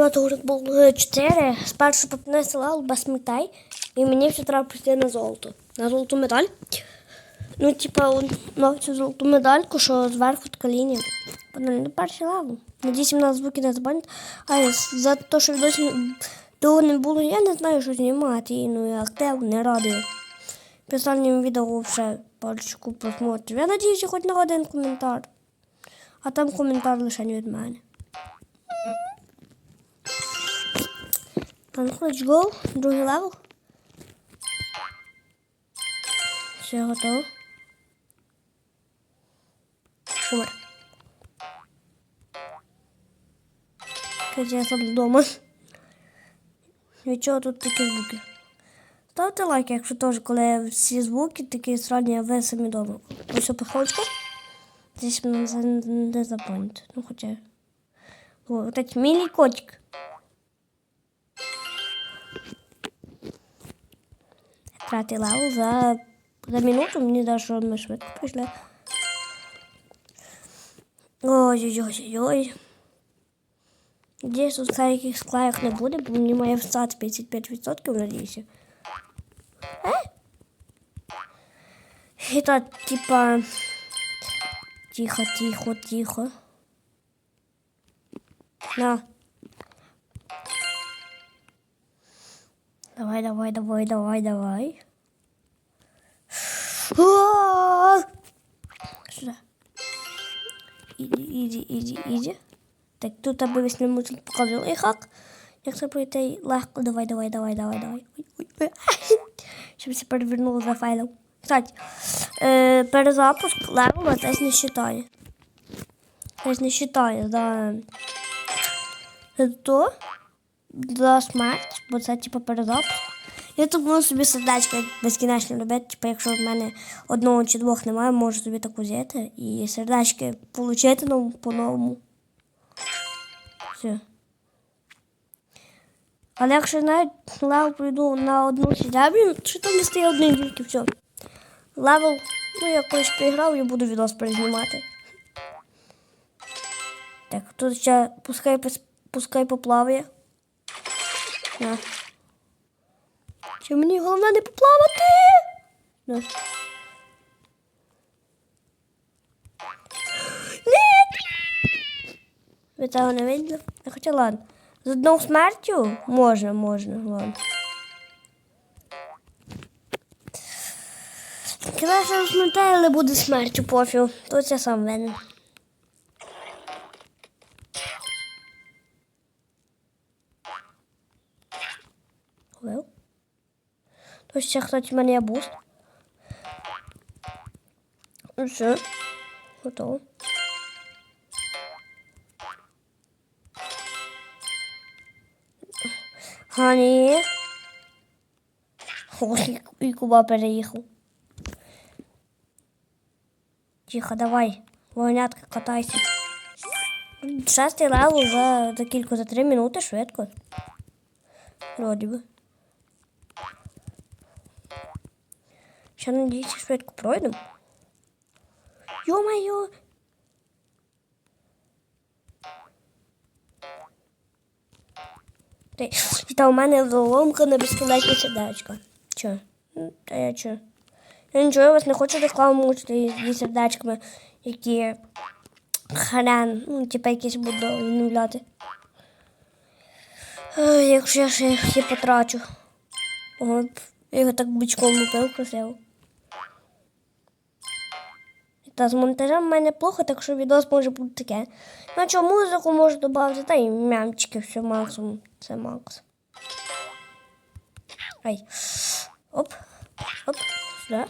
брати урок було 4. Спершу попнесли лаву без метай. І мені все треба прийти на золото. На золоту медаль. Ну, типа, мав цю золоту медальку, що зверху така лінія. Вона не перший лаву. Надіюсь, мене звуки не забанять. А за те, що відосі того не було, я не знаю, що знімати. Ну, я актив не радую. В відео вже парочку просмотрів. Я надіюся, хоч на один коментар. А там коментар лише від мене. Там хоч гол, другий левел. Все готово. Умер. Кстати, я сам вдома. Від чого тут такі звуки? Ставте лайк, якщо теж, коли всі звуки такі сродні, а ви самі вдома. Ось приходьте. Здесь мене не запомнить. Ну, хоча. Вот этот милый котик. Тратий лаву за, за минуту, мені даже що ми швидко прийшли. Ой-ой-ой-ой. Надіюсь, у всяких склаях не буде, бо мені має встати 55%, надіюся. Е? І так, типа... Тихо, тихо, тихо. На. Давай, давай, давай, давай, давай. Сюда. Иди, иди, иди, иди. Так, тут аби весь не мусить показували хак. Як це пройти легко, давай, давай, давай, давай, давай. Щоб це перевернуло за файлом. Кстати, е, перезапуск левела теж не вважає. Теж не вважає за, за то, за смерть, бо це типу перезапуск. Я тут можу собі сердечко безкінечно робити, типу, якщо в мене одного чи двох немає, можу собі таку взяти і сердечки отримати ну, по-новому. Все. Але якщо навіть левел пройду на одну сідрябрю, що там не стає одної тільки все. Левел, ну я колись поіграв і буду відос перезнімати. Так, тут ще пускай, пускай поплаває. На. Чи мені головне не поплавати? На. Ні! Ви того не виділи? Хоча ладно. З одною смертю можна, можна, ладно. Краще змотає, але буде смертю пофіг. Тут я сам винен. Тут ще, кстати, в мене буст. Ну все. Готово. Хані. Ой, і Куба переїхав. Тихо, давай. Вогнятка, катайся. Шестий левел за, за кілька, за три минути швидко. Вроді би. Ще надіюся, швидко пройдемо. Йо-моє! Ти- Та у мене ломка на безконечне сердечко. Чо? Ну, Та я чо? Я нічого, я вас не хочу рекламу мучити зі сердечками, які хрен, ну, типа якісь буду. Ой, Якщо я ще їх всі потрачу. Ого, я його так бичком лупив красиво. Та з монтажем в мене плохо, так що відос може бути таке. Наче музику можу додати, та і мямчики, все максимум. Це макс. Ай. Оп. Оп. Сюди.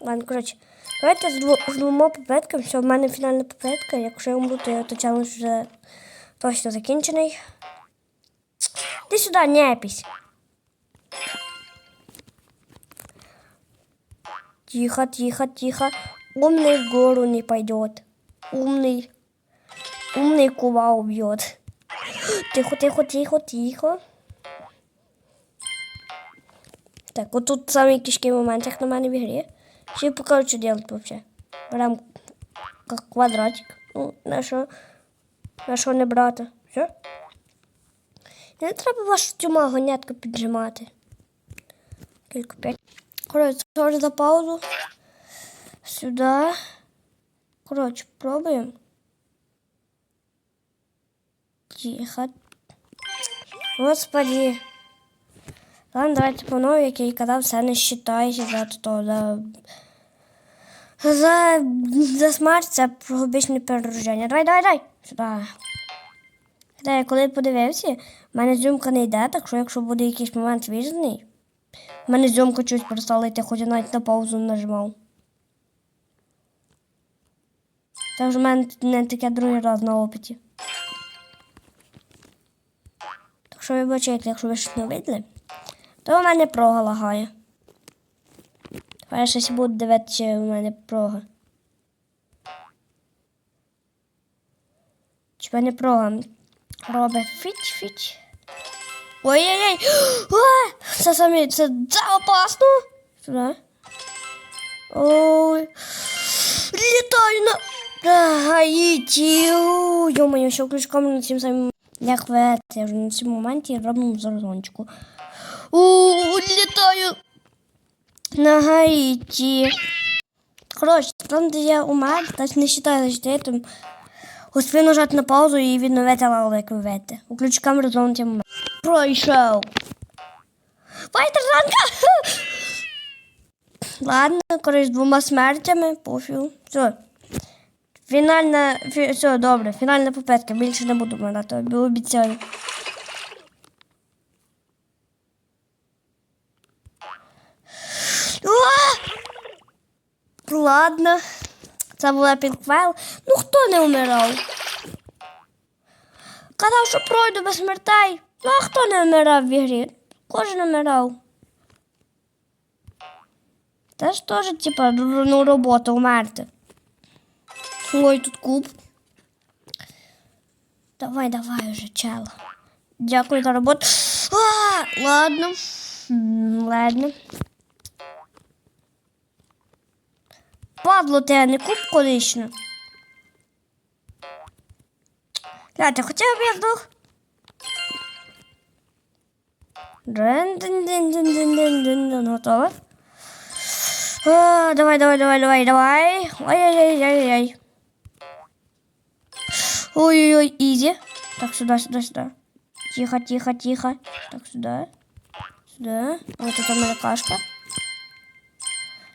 Ладно, коротше. Давайте з, дво, з двома попитками. Все, в мене фінальна попитка. Якщо я умру, то, то челендж вже точно закінчений. Ти сюди, непись. Тихо, тихо, тихо. Умный в гору не пойдет. Умный. Умный кува убьет. Тихо, тихо, тихо, тихо. Так, вот тут самый кишки момент, як на мене в ігрі. Ще покажу, що делать вообще. Прям как квадратик. Ну, на що А що не брати? Все? Не треба вашу тюма гонятку піджимати. Кілька п'ять. Коротше, теж за паузу. Сюди. Коротше, пробуємо. Тихо. Господи. Ладно, давайте по новій, і казав, все не считається за то, за... За, за смерть це обичне перерождення. Давай, давай, давай. Сюди. Та коли подивився, в мене зйомка не йде, так що якщо буде якийсь момент вірний, в мене зйомка чуть перестала йти, хоч я навіть на паузу нажимав. Це вже в мене не таке другий раз на опиті. Так що вибачайте, якщо ви щось не видели, то у мене прога лагає. Тепер я щось буду дивитися, чи у мене прога. Чи в мене прога робить фіч-фіч. Ой-ой-ой! А! Це самі, це, це опасно! Сюди. Ой. Літаю на... Гаїті. Йо-моє, що ключком на цим самим... Як ви, я вже на цьому моменті роблю заразончику. У, літаю на Гаїті. Коротше, там, де я умер, так не вважаю, що я там успів нажати на паузу і відновити лаву, як ви видите. Включу камеру знову моменті. Пройшов. Файтер Ладно, коротше, двома смертями, пофіг. Все. Фінальна, фі, все, добре, фінальна попитка, більше не буду вмирати, обіцяю. Ладно, це була підквел. Ну хто не вмирав? Казав, що пройду без смертей. Ну а хто не вмирав в ігрі? Кожен вмирав. Це ж теж, типа, ну, робота вмерти. Ой, тут куб. Давай, давай уже, чел. Дякую за роботу. А, ладно. Ладно. Падло тебе не куб колишню. Гляньте, хоча б я. Дин-дин-дин-дин-дин-дин-дин. Готово. А, давай, давай, давай, давай, давай. Ой-ой-ой-ой-ой. Ой-ой-ой, изи. Так, сюда, сюда, сюда. Тихо, тихо, тихо. Так, сюда. Сюда. Вот это моя кашка.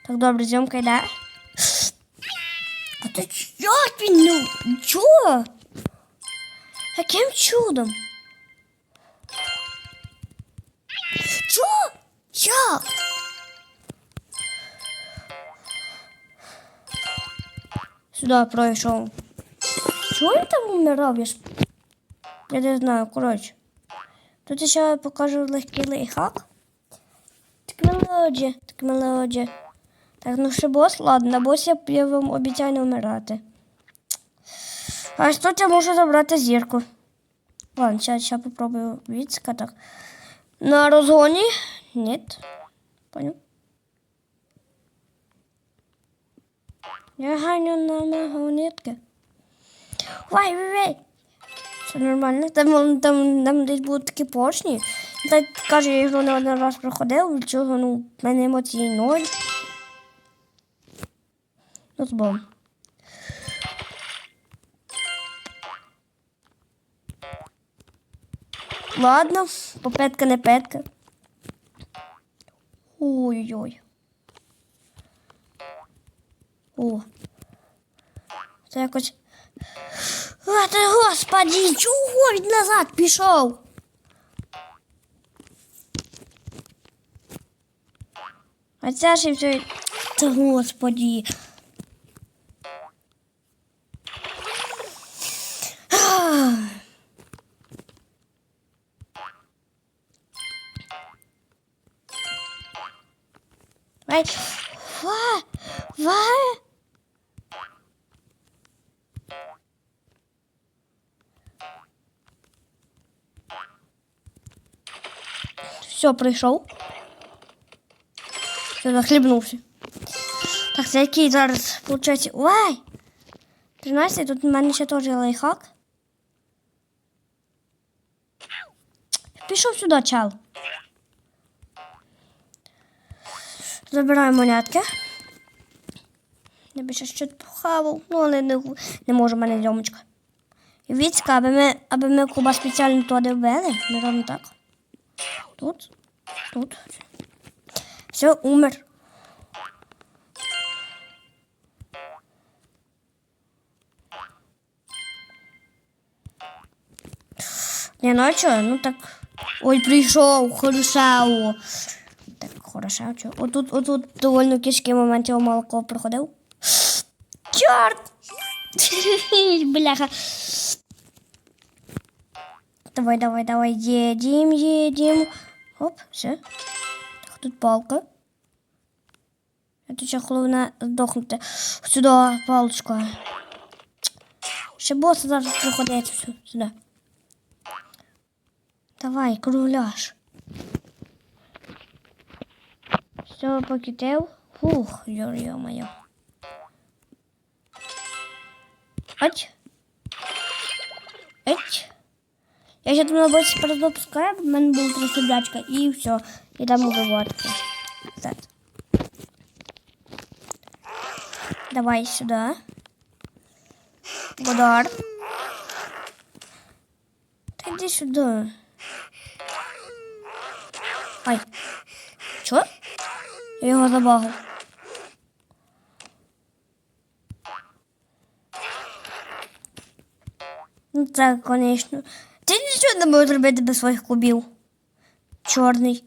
Так, добре, зйомка йде. А ти як він ну? Яким чудом? Чого? Як? Сюди пройшов. Чого він там вмирав? Я, ж... я не знаю, коротше. Тут ще покажу легкий лайфхак. Технологія, технологія. Так, ну ще бос, ладно, на босі я вам обіцяю не вмирати. А що я можу забрати зірку? Ладно, зараз ще попробую відска так. На розгоні? Ні. Понял. Я ганю на магонетки. Вай, вай, вай. Все нормально. Там, там, там десь будуть такі поршні. Так каже, я його не один раз проходив, чого ну, в мене емоції ноль. З Ладно, попетка не петка. Ой-ой-ой. О. Це якось. А ти, господи, чого він назад пішов? А це ж і все. Та господи. Vai. Vai. Vai. Все, прийшов. Все, захлібнувся. Так, це який зараз, виходить, ой! 13, тут в мене ще теж лайфхак. Пішов сюди, чел. Забираємо монетки. Я більше щось похавав, ну але не, не можу, в мене льомочка. І Віцька, аби ми, аби ми куба спеціально туди вбили, ми робимо так. Тут, тут. Все, умер. Не, ну а чё? Ну так. Ой, прийшов, хорошо. Так, хорошо, чо? Отут, отут довольно кішки момент молоко проходив. Чорт! Бляха. Давай, давай, давай, едем, едем. Оп, все. Так, тут палка. Тут ще головне здохнути. Сюди, паличка. Ще боса зараз приходить. Сюди. Давай, кругляш. Все, покидав. Фух, йо-моє. Ать. Ать. Я ще думала, більше перезапускаю, в мене була трансляція, і все. І там убиватися. Так. Давай сюди. Годар. Та сюди. Ай. Чо? Я його забагав. Ну так, звісно. Ти нічого не можеш робити без своїх кубів. Чорний.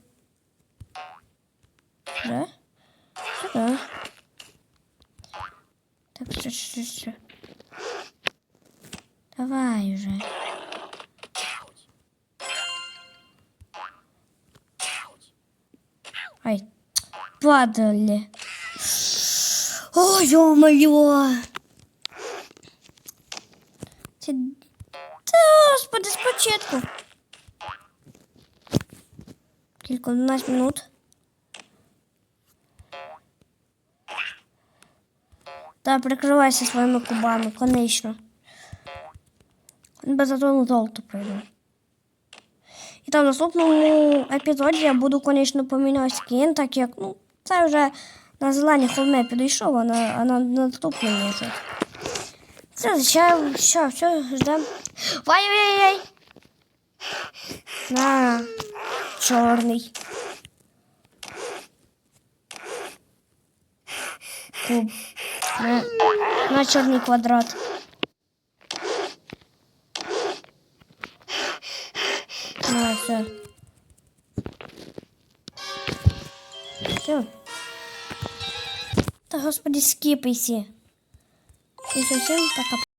Да? Сюди. Так, що, що, що. Давай уже. Падали. О, ё-моё! Та, господи, спочатку. Тільки 11 минут. Та, прикривайся своїми кубами, конечно. Без зато золото прийду. І там в наступному епізоді я буду, звісно, поміняти скін, так як, ну, це вже на зелені холми підійшов, а на, а на наступному вже. Все, ще, все, все, ждем. Вай-яй-яй! На, чорний. Куб. На, на чорний квадрат. Господи, скипайся. И совсем така